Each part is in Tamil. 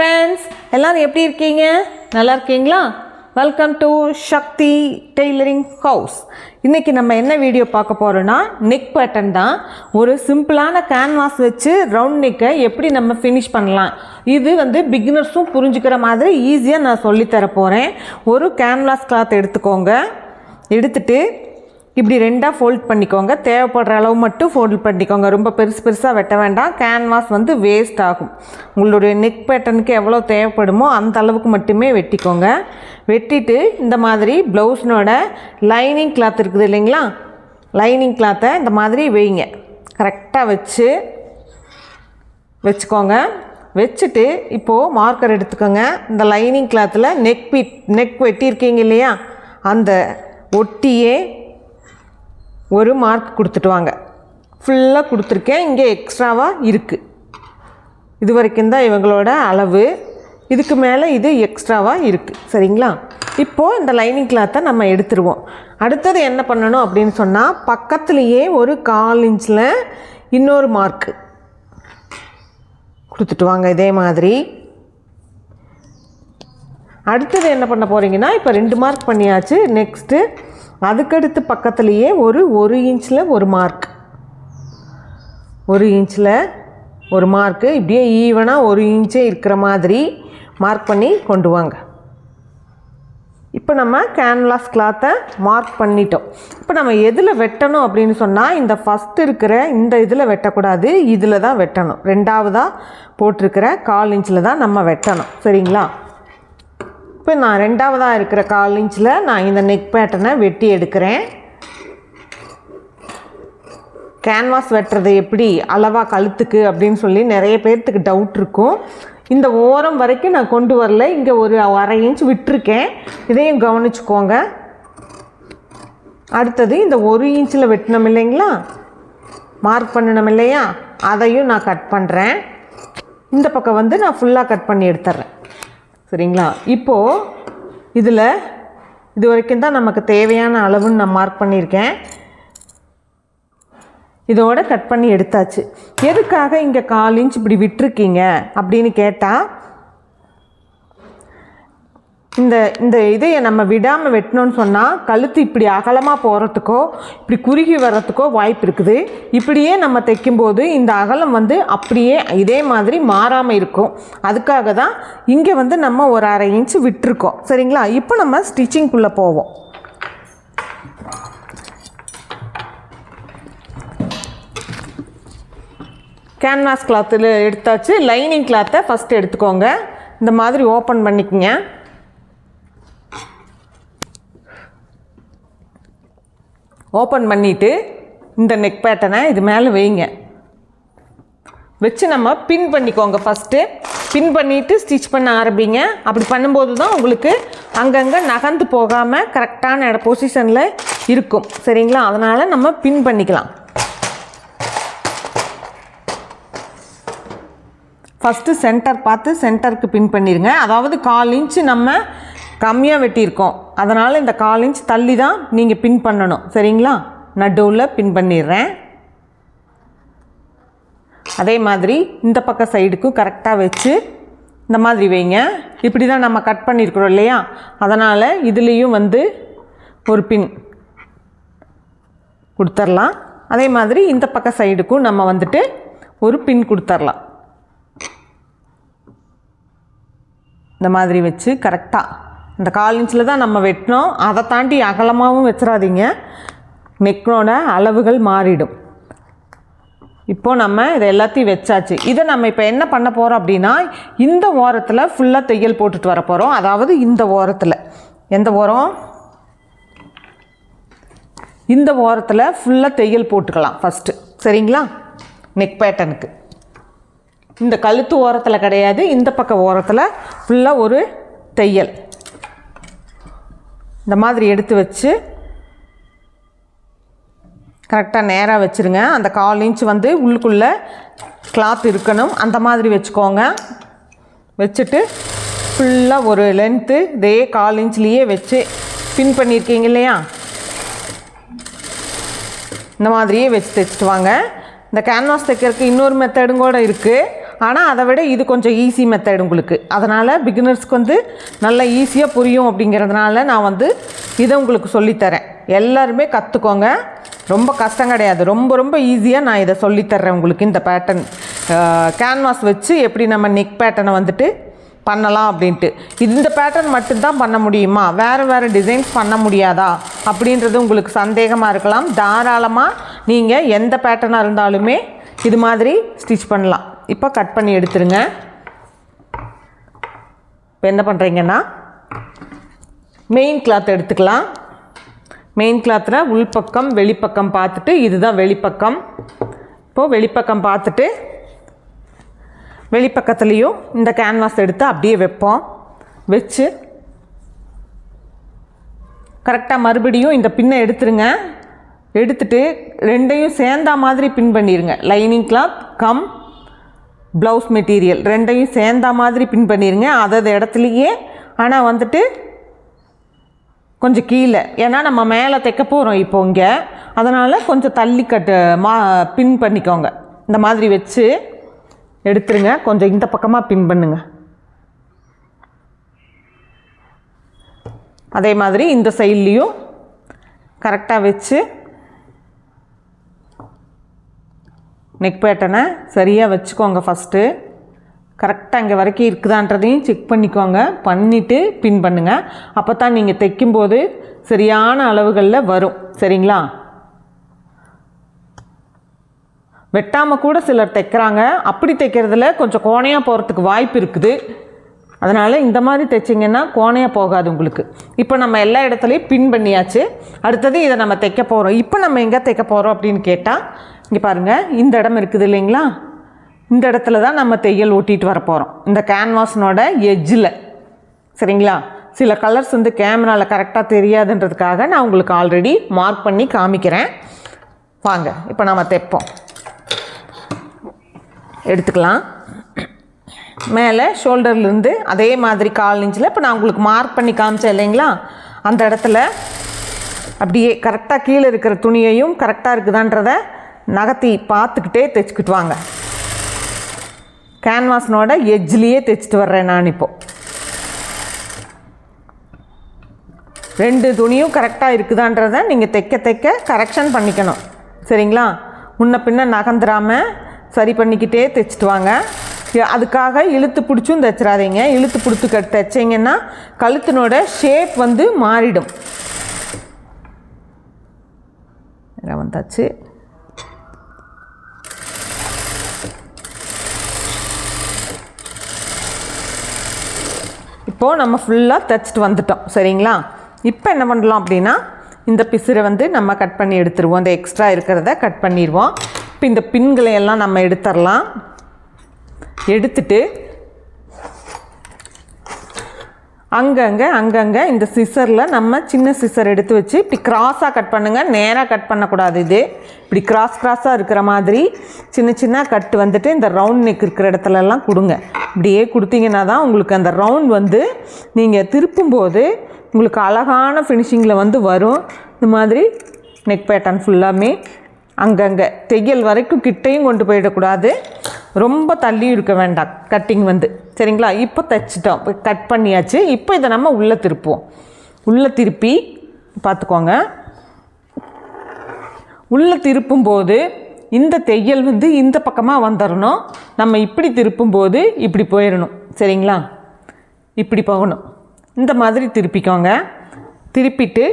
ஃப்ரெண்ட்ஸ் எல்லோரும் எப்படி இருக்கீங்க? நல்லா இருக்கீங்களா? Welcome to Shakti tailoring house இன்றைக்கி நம்ம என்ன வீடியோ பார்க்க போகிறோன்னா நெக் பேட்டர்ன் தான். ஒரு சிம்பிளான கேன்வாஸ் வச்சு ரவுண்ட் நெக்கை எப்படி நம்ம ஃபினிஷ் பண்ணலாம்? இது வந்து பிகினர்ஸும் புரிஞ்சுக்கிற மாதிரி ஈஸியாக நான் சொல்லித்தர போகிறேன் ஒரு கேன்வாஸ் கிளாத் எடுத்துக்கோங்க. எடுத்துகிட்டு இப்படி ரெண்டாக ஃபோல்ட் பண்ணிக்கோங்க. தேவைப்படுற அளவு மட்டும் ஃபோல்ட் பண்ணிக்கோங்க. ரொம்ப பெருசு பெருசாக வெட்ட வேண்டாம். கேன்வாஸ் வந்து வேஸ்ட் ஆகும். உங்களுடைய நெக் பேட்டர்னுக்கு எவ்வளோ தேவைப்படுமோ அந்த அளவுக்கு மட்டுமே வெட்டிக்கோங்க. வெட்டிட்டு இந்த மாதிரி ப்ளவுஸ்னோட லைனிங் கிளாத் இருக்குது இல்லைங்களா? லைனிங் கிளாத்தை இந்த மாதிரி வைங்க. கரெக்டாக வச்சு வச்சுக்கோங்க. வச்சுட்டு இப்போது மார்க்கர் எடுத்துக்கோங்க. இந்த லைனிங் கிளாத்தில் நெக் பிட் நெக் வெட்டியிருக்கீங்க இல்லையா? அந்த ஒட்டியே ஒரு மார்க் கொடுத்துட்டு வாங்க. ஃபுல்லாக கொடுத்துருக்கேன். இங்கே எக்ஸ்ட்ராவாக இருக்குது இது வரைக்கும் தான் இவங்களோட அளவு. இதுக்கு மேலே இது எக்ஸ்ட்ராவாக இருக்குது சரிங்களா? இப்போது இந்த லைனிங் கிளாத்தை நம்ம எடுத்துருவோம். அடுத்தது என்ன பண்ணணும் அப்படின்னு சொன்னால் பக்கத்துலேயே ஒரு கால் இன்ச்சில் இன்னொரு மார்க்கு கொடுத்துட்டு வாங்க இதே மாதிரி. அடுத்தது என்ன பண்ண போகிறீங்கன்னா இப்போ ரெண்டு மார்க் பண்ணியாச்சு. நெக்ஸ்ட்டு அதுக்கடுத்து பக்கத்துலேயே ஒரு ஒரு இன்ச்சில் ஒரு மார்க். ஒரு இன்ச்சில் ஒரு மார்க்கு இப்படியே ஈவனாக ஒரு இன்ச்சே இருக்கிற மாதிரி மார்க் பண்ணி கொண்டு வாங்க. இப்போ நம்ம கேன்வாஸ் கிளாத்தை மார்க் பண்ணிட்டோம். இப்போ நம்ம எதில் வெட்டணும் அப்படின்னு சொன்னால் இந்த ஃபஸ்ட்டு இருக்கிற இந்த இதில் வெட்டக்கூடாது இதில் தான் வெட்டணும். ரெண்டாவதாக போட்டிருக்கிற கால் இன்ச்சில் தான் நம்ம வெட்டணும். சரிங்களா? இப்போ நான் ரெண்டாவதாக இருக்கிற கால் இன்ச்சில் நான் இந்த நெக் பேட்டர்னை வெட்டி எடுக்கிறேன். கேன்வாஸ் வெட்டுறது எப்படி? அளவாக கழுத்துக்கு அப்படின்னு சொல்லி நிறைய பேர்த்துக்கு டவுட் இருக்கும். இந்த ஓரம் வரைக்கும் நான் கொண்டு வரல. இங்கே ஒரு அரை இன்ச் விட்டுருக்கேன். இதையும் கவனிச்சுக்கோங்க. அடுத்தது இந்த ஒரு இன்ச்சில் வெட்டினோம் இல்லைங்களா? மார்க் பண்ணணும் இல்லையா? அதையும் நான் கட் பண்ணுறேன் இந்த பக்கம் வந்து நான் ஃபுல்லாக கட் பண்ணி எடுத்துட்றேன் சரிங்களா? இப்போது இதில் இது வரைக்கும் தான் நமக்கு தேவையான அளவுன்னு நான் மார்க் பண்ணியிருக்கேன். இதோட கட் பண்ணி எடுத்தாச்சு. எதுக்காக இங்கே கால் இன்ச் இப்படி விட்டுருக்கீங்க? அப்படின்னு கேட்டால் இந்த இந்த இதையை நம்ம விடாமல் வெட்டணும்னு சொன்னால் கழுத்து இப்படி அகலமாக போகிறதுக்கோ இப்படி குறுகி வர்றதுக்கோ வாய்ப்பு இருக்குது. இப்படியே நம்ம தைக்கும்போது இந்த அகலம் வந்து அப்படியே இதே மாதிரி மாறாமல் இருக்கும். அதுக்காக தான் இங்கே வந்து நம்ம ஒரு அரை இன்ச்சு விட்டுருக்கோம். சரிங்களா? இப்போ நம்ம ஸ்டிச்சிங்குள்ளே போவோம். கேன்வாஸ் கிளாத்தில் எடுத்தாச்சு. லைனிங் கிளாத்தை ஃபஸ்ட்டு எடுத்துக்கோங்க. இந்த மாதிரி ஓப்பன் பண்ணிக்கங்க. ஓப்பன் பண்ணிவிட்டு இந்த நெக் பேட்டனை இது மேலே வைங்க. வச்சு நம்ம பின் பண்ணிக்கோங்க ஃபஸ்ட்டு பின் பண்ணிவிட்டு ஸ்டிச் பண்ண ஆரம்பிங்க. அப்படி பண்ணும்போது தான் உங்களுக்கு அங்கங்கே நகர்ந்து போகாமல் கரெக்டான இட பொசிஷனில் இருக்கும். சரிங்களா? அதனால் நம்ம பின் பண்ணிக்கலாம். ஃபஸ்ட்டு சென்டர் பார்த்து சென்டருக்கு பின் பண்ணிடுங்க அதாவது கால் இன்ச்சு நம்ம கம்மியாக வெட்டியிருக்கோம். அதனால் இந்த கால் இன்ச் தள்ளி தான் நீங்கள் பின் பண்ணணும். சரிங்களா? நடுவில் பின் பண்ணிடுறேன். அதே மாதிரி இந்த பக்க சைடுக்கும் கரெக்டாக வச்சு இந்த மாதிரி வைங்க. இப்படி தான் நம்ம கட் பண்ணியிருக்கிறோம் இல்லையா? அதனால் இதுலேயும் வந்து ஒரு பின் கொடுத்துர்லாம். அதே மாதிரி இந்த பக்க சைடுக்கும் நம்ம வந்துட்டு ஒரு பின் கொடுத்துர்லாம். இந்த மாதிரி வச்சு கரெக்டாக இந்த கால் இன்ச்சில் தான் நம்ம வெட்டினோம். அதை தாண்டி அகலமாகவும் வச்சிடாதீங்க நெக்கோட அளவுகள் மாறிடும். இப்போது நம்ம இதை எல்லாத்தையும் வச்சாச்சு. இதை நம்ம இப்போ என்ன பண்ண போகிறோம் அப்படின்னா இந்த ஓரத்தில் ஃபுல்லாக தையல் போட்டுட்டு வர போகிறோம் அதாவது இந்த ஓரத்தில். எந்த ஓரம்? இந்த ஓரத்தில் ஃபுல்லாக தையல் போட்டுக்கலாம் ஃபஸ்ட்டு சரிங்களா? நெக் பேட்டனுக்கு இந்த கழுத்து ஓரத்தில் கிடையாது. இந்த பக்க ஓரத்தில் ஃபுல்லாக ஒரு தையல். இந்த மாதிரி எடுத்து வச்சு கரெக்டாக நேராக வச்சுருங்க. அந்த கால் இன்ச் வந்து உள்ளுக்குள்ளே கிளாத் இருக்கணும். அந்த மாதிரி வச்சுக்கோங்க. வச்சுட்டு ஃபுல்லாக ஒரு லென்த்து இதே கால் இன்ச்லேயே வச்சு பின் பண்ணியிருக்கீங்க இல்லையா? இந்த மாதிரியே வச்சு தைச்சிட்டு வாங்க. இந்த கேன்வாஸ் தைக்கிறதுக்கு இன்னொரு மெத்தடும் கூட இருக்குது ஆனால் அதை விட இது கொஞ்சம் ஈஸி மெத்தட் உங்களுக்கு. அதனால் பிகினர்ஸ்க்கு வந்து நல்லா ஈஸியாக புரியும் அப்படிங்கிறதுனால நான் வந்து இதை உங்களுக்கு சொல்லித்தரேன். எல்லாருமே கற்றுக்கோங்க ரொம்ப கஷ்டம் கிடையாது. ரொம்ப ரொம்ப ஈஸியாக நான் இதை சொல்லித்தர்றேன் உங்களுக்கு இந்த பேட்டர்ன் கேன்வாஸ் வச்சு எப்படி நம்ம நெக் பேட்டர்னை வந்துட்டு பண்ணலாம் அப்படின்ட்டு. இந்த பேட்டர்ன் மட்டும்தான் பண்ண முடியுமா? வேறு வேறு டிசைன்ஸ் பண்ண முடியாதா? அப்படின்றது உங்களுக்கு சந்தேகமாக இருக்கலாம். தாராளமாக நீங்கள் எந்த பேட்டர்னாக இருந்தாலுமே இது மாதிரி ஸ்டிச் பண்ணலாம். இப்போ கட் பண்ணி எடுத்துருங்க. இப்போ என்ன பண்ணுறீங்கன்னா மெயின் கிளாத் எடுத்துக்கலாம். மெயின் கிளாத்தில் உள்பக்கம் வெளிப்பக்கம் பார்த்துட்டு இதுதான் வெளிப்பக்கம். இப்போது வெளிப்பக்கம் பார்த்துட்டு வெளிப்பக்கத்துலேயும் இந்த கேன்வாஸ் எடுத்து அப்படியே வைப்போம். வச்சு கரெக்டாக மறுபடியும் இந்த பின்னை எடுத்துருங்க. எடுத்துட்டு ரெண்டையும் சேர்ந்தா மாதிரி பின் பண்ணிடுங்க lining cloth cum blouse material ரெண்டையும் சேர்ந்தா மாதிரி பின் பண்ணிடுங்க அதது இடத்துலையே. ஆனால் வந்துட்டு கொஞ்சம் கீழே. ஏன்னா நம்ம மேலே தைக்க போகிறோம் இப்போ இங்கே. அதனால் கொஞ்சம் தள்ளி கட்டு மா பின் பண்ணிக்கோங்க. இந்த மாதிரி வச்சு எடுத்துருங்க. கொஞ்சம் இந்த பக்கமாக பின் பண்ணுங்க. அதே மாதிரி இந்த சைட்லேயும் கரெக்டாக வச்சு நெக் பேட்டனை சரியாக வச்சுக்கோங்க ஃபஸ்ட்டு கரெக்டாக இங்கே வரைக்கும் இருக்குதான்றதையும் செக் பண்ணிக்கோங்க. பண்ணிவிட்டு பின் பண்ணுங்கள் அப்போ தான் நீங்கள் தைக்கும்போது சரியான அளவுகளில் வரும். சரிங்களா? வெட்டாமல் கூட சிலர் தைக்கிறாங்க. அப்படி தைக்கிறதுல கொஞ்சம் கோணையாக போகிறதுக்கு வாய்ப்பு இருக்குது. அதனால் இந்த மாதிரி தைச்சிங்கன்னா கோணையாக போகாது உங்களுக்கு. இப்போ நம்ம எல்லா இடத்துலையும் பின் பண்ணியாச்சு. அடுத்தது இதை நம்ம தைக்க போகிறோம் இப்போ நம்ம எங்கே தைக்க போகிறோம் அப்படின்னு கேட்டால் இங்கே பாருங்கள் இந்த இடம் இருக்குது இல்லைங்களா? இந்த இடத்துல தான் நம்ம தையல் ஓட்டிகிட்டு வர போகிறோம் இந்த கேன்வாஸ்னோட எஜ்ஜில் சரிங்களா? சில கலர்ஸ் வந்து கேமராவில் கரெக்டாக தெரியாதுன்றதுக்காக நான் உங்களுக்கு ஆல்ரெடி மார்க் பண்ணி காமிக்கிறேன். வாங்க இப்போ நம்ம தைப்போம். எடுத்துக்கலாம். மேலே ஷோல்டர்லேருந்து அதே மாதிரி கால் இன்ச்சில் இப்போ நான் உங்களுக்கு மார்க் பண்ணி காமிச்சேன் இல்லைங்களா? அந்த இடத்துல அப்படியே கரெக்டாக கீழே இருக்கிற துணியையும் கரெக்டாக இருக்குதான்றத நகர்த்தி பார்த்துக்கிட்டே தைச்சிக்கிட்டு வாங்க கேன்வாஸ்னோட எஜ்ஜிலேயே தைச்சிட்டு வர்றேன் நான் இப்போது ரெண்டு துணியும் கரெக்டாக இருக்குதான்றத நீங்கள் தைக்க தைக்க கரெக்ஷன் பண்ணிக்கணும். சரிங்களா? முன்ன பின்ன நகந்துடாமல் சரி பண்ணிக்கிட்டே தைச்சிட்டு வாங்க அதுக்காக இழுத்து பிடிச்சும் தைச்சிடாதீங்க. இழுத்து பிடித்து க தைச்சிங்கன்னா கழுத்தினோட ஷேப் வந்து மாறிடும். வந்தாச்சு. இப்போது நம்ம ஃபுல்லாக தைச்சிட்டு வந்துட்டோம். சரிங்களா? இப்போ என்ன பண்ணலாம் அப்படின்னா இந்த பிசுரை வந்து நம்ம கட் பண்ணி எடுத்துருவோம். இந்த எக்ஸ்ட்ரா இருக்கிறத கட் பண்ணிடுவோம் இப்போ இந்த பின்களை எல்லாம் நம்ம எடுத்துடலாம் எடுத்துட்டு அங்கங்கே அங்கங்கே இந்த சிசரில் நம்ம சின்ன சிசர் எடுத்து வச்சு இப்படி கிராஸாக கட் பண்ணுங்கள் நேராக கட் பண்ணக்கூடாது இது. இப்படி கிராஸ் கிராஸாக இருக்கிற மாதிரி சின்ன சின்ன கட் வந்துட்டு இந்த ரவுண்ட் நெக் இருக்கிற இடத்துலலாம் கொடுங்க. இப்படியே கொடுத்தீங்கன்னா தான் உங்களுக்கு அந்த ரவுண்ட் வந்து நீங்கள் திருப்பும்போது உங்களுக்கு அழகான ஃபினிஷிங்கில் வந்து வரும். இந்த மாதிரி நெக் பேட்டர்ன் ஃபுல்லாமே அங்கங்கே தையல் வரைக்கும் கிட்டையும் கொண்டு போயிடக்கூடாது. ரொம்ப தள்ளி இருக்க வேண்டாம் கட்டிங் வந்து. சரிங்களா? இப்போ தைச்சிட்டோம். கட் பண்ணியாச்சு. இப்போ இதை நம்ம உள்ளே திருப்புவோம். உள்ளே திருப்பி பார்த்துக்கோங்க. உள்ளே திருப்பும்போது இந்த தையல் வந்து இந்த பக்கமாக வந்துடணும் நம்ம இப்படி திருப்பும்போது இப்படி போயிடணும் சரிங்களா? இப்படி போகணும். இந்த மாதிரி திருப்பிக்கோங்க. திருப்பிட்டு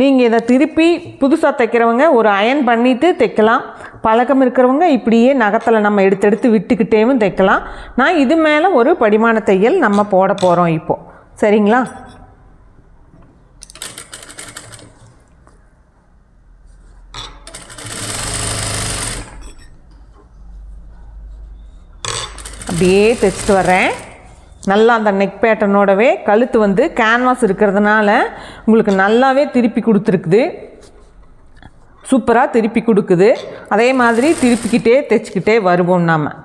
நீங்கள் இதை திருப்பி புதுசாக தைக்கிறவங்க ஒரு அயன் பண்ணிவிட்டு தைக்கலாம். பழக்கம் இருக்கிறவங்க இப்படியே நகத்தில் நம்ம எடுத்து எடுத்து விட்டுக்கிட்டேவும் தைக்கலாம். நான் இது மேலே ஒரு படிமான தையல் நம்ம போட போகிறோம் இப்போது சரிங்களா? அப்படியே தைச்சிட்டு வர்றேன். நல்லா அந்த நெக் பேட்டர்னோடவே கழுத்து வந்து கேன்வாஸ் இருக்கிறதுனால உங்களுக்கு நல்லாவே திருப்பி கொடுத்துருக்குது. சூப்பராக திருப்பி கொடுக்குது. அதே மாதிரி திருப்பிக்கிட்டே தைச்சிக்கிட்டே வருவோம் நாம்.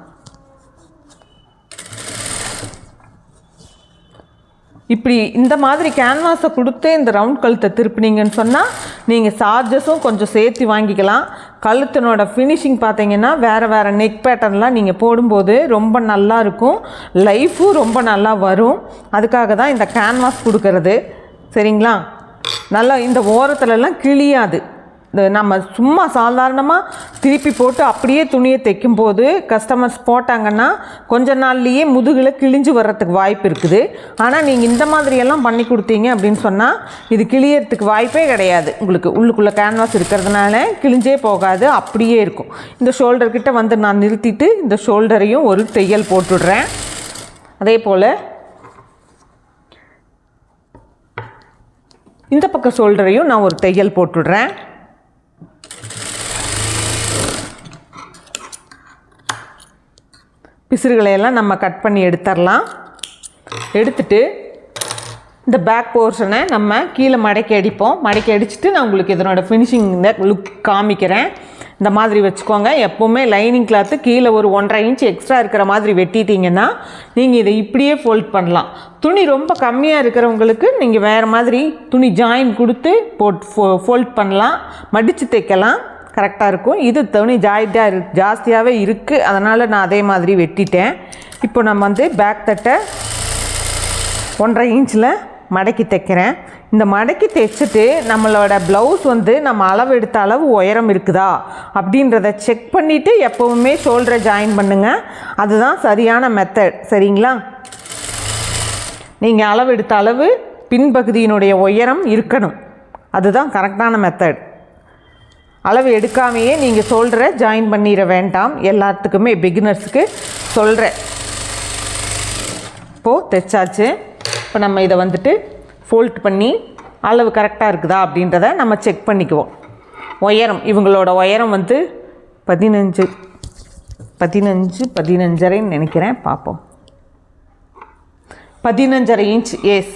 இப்படி இந்த மாதிரி கேன்வாஸை கொடுத்து இந்த ரவுண்ட் கழுத்தை திருப்பினீங்கன்னு சொன்னால் நீங்கள் சார்ஜஸும் கொஞ்சம் சேர்த்து வாங்கிக்கலாம். கழுத்தினோட ஃபினிஷிங் பார்த்தீங்கன்னா வேறு வேறு நெக் பேட்டர்ன்லாம் நீங்கள் போடும்போது ரொம்ப நல்லா இருக்கும். லைஃபும் ரொம்ப நல்லா வரும். அதுக்காக தான் இந்த கேன்வாஸ் கொடுக்கறது. சரிங்களா? நல்லா இந்த ஓரத்துலலாம் கிழியாது. நம்ம சும்மா சாதாரணமாக திருப்பி போட்டு அப்படியே துணியை தைக்கும்போது கஸ்டமர்ஸ் போட்டாங்கன்னா கொஞ்ச நாள்லேயே முதுகில் கிழிஞ்சு வர்றதுக்கு வாய்ப்பு இருக்குது. ஆனால் நீங்கள் இந்த மாதிரியெல்லாம் பண்ணி கொடுத்தீங்க அப்படின்னு சொன்னால் இது கிழியறதுக்கு வாய்ப்பே கிடையாது. உங்களுக்கு உள்ளுக்குள்ளே கேன்வாஸ் இருக்கிறதுனால கிழிஞ்சே போகாது அப்படியே இருக்கும். இந்த ஷோல்டர்கிட்ட வந்து நான் நிறுத்திட்டு இந்த ஷோல்டரையும் ஒரு தையல் போட்டுடுறேன். அதே போல் இந்த பக்கம் ஷோல்டரையும் நான் ஒரு தையல் போட்டுடுறேன். பிசுறுகளையெல்லாம் நம்ம கட் பண்ணி எடுத்துடலாம். எடுத்துட்டு இந்த பேக் போர்ஷனை நம்ம கீழே மடக்கி அடிப்போம். மடக்கி அடிச்சுட்டு நான் உங்களுக்கு இதனோட ஃபினிஷிங் லுக் காமிக்கிறேன். இந்த மாதிரி வச்சுக்கோங்க. எப்போவுமே லைனிங் கிளாத்து கீழே ஒரு ஒன்றரை இன்ச் எக்ஸ்ட்ரா இருக்கிற மாதிரி வெட்டிட்டீங்கன்னா நீங்கள் இதை இப்படியே ஃபோல்ட் பண்ணலாம். துணி ரொம்ப கம்மியாக இருக்கிறவங்களுக்கு நீங்கள் வேறு மாதிரி துணி ஜாயின் கொடுத்து போட் ஃபோ ஃபோல்ட் பண்ணலாம். மடித்து தைக்கலாம். கரெக்டாக இருக்கும். இது துணி ஜாயிட்டாக இரு ஜாஸ்தியாகவே இருக்குது அதனால் நான் அதே மாதிரி வெட்டிட்டேன். இப்போ நம்ம வந்து பேக் தட்டை ஒன்றரை இன்ச்சில் மடக்கி தைக்கிறேன். இந்த மடக்கி தைச்சிட்டு நம்மளோட ப்ளவுஸ் வந்து நம்ம அளவு எடுத்த அளவு உயரம் இருக்குதா அப்படின்றத செக் பண்ணிவிட்டு எப்போவுமே ஷோல்டரை ஜாயின் பண்ணுங்கள் அதுதான் சரியான மெத்தட் சரிங்களா? நீங்கள் அளவு எடுத்த அளவு பின்பகுதியினுடைய உயரம் இருக்கணும். அதுதான் கரெக்டான மெத்தட் அளவு எடுக்காமையே நீங்கள் சொல்கிற ஜாயின் பண்ணிட வேண்டாம். எல்லாத்துக்குமே பிகினர்ஸுக்கு சொல்கிற இப்போது தைச்சாச்சு. இப்போ நம்ம இதை வந்துட்டு ஃபோல்ட் பண்ணி அளவு கரெக்டாக இருக்குதா அப்படின்றத நம்ம செக் பண்ணிக்குவோம். உயரம் இவங்களோட உயரம் வந்து பதினஞ்சு. பதினஞ்சு பதினஞ்சரைன்னு நினைக்கிறேன். பார்ப்போம். பதினஞ்சரை இன்ச் எஸ்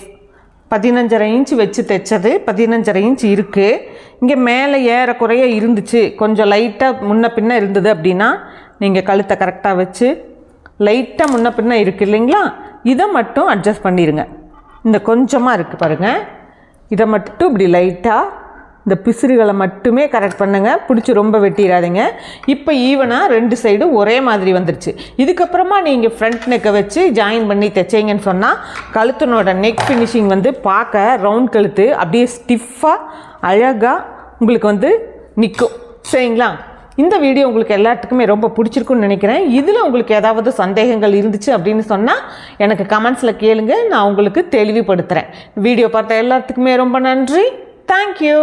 பதினஞ்சரை இன்ச் வச்சு தைச்சது. பதினஞ்சரை இன்ச் இருக்குது இங்கே மேலே ஏறக்குறைய இருந்துச்சு. கொஞ்சம் லைட்டாக முன்ன பின்ன இருந்தது அப்படின்னா நீங்கள் கழுத்தை கரெக்டாக வச்சு லைட்டாக முன்ன பின்ன இருக்குது இல்லைங்களா? இதை மட்டும் அட்ஜஸ்ட் பண்ணிடுங்க இந்த கொஞ்சமாக இருக்குது பாருங்கள் இதை மட்டும் இப்படி லைட்டாக இந்த பிசிறுகளை மட்டுமே கரெக்ட் பண்ணுங்கள் பிடிச்சி ரொம்ப வெட்டிடாதீங்க இப்போ ஈவனாக ரெண்டு சைடும் ஒரே மாதிரி வந்துருச்சு. இதுக்கப்புறமா நீங்கள் ஃப்ரண்ட் நெக்கை வச்சு ஜாயின் பண்ணி தைச்சிங்கன்னு சொன்னால் கழுத்தினோட நெக் ஃபினிஷிங் வந்து பார்க்க ரவுண்ட் கழுத்து அப்படியே ஸ்டிஃபாக அழகாக உங்களுக்கு வந்து நிற்கும் சரிங்களா? இந்த வீடியோ உங்களுக்கு எல்லாத்துக்குமே ரொம்ப பிடிச்சிருக்குன்னு நினைக்கிறேன். இதில் உங்களுக்கு ஏதாவது சந்தேகங்கள் இருந்துச்சு அப்படின்னு சொன்னால் எனக்கு கமெண்ட்ஸில் கேளுங்க. நான் உங்களுக்கு தெளிவுபடுத்துகிறேன் வீடியோ பார்த்த எல்லாத்துக்குமே ரொம்ப நன்றி. தேங்க்யூ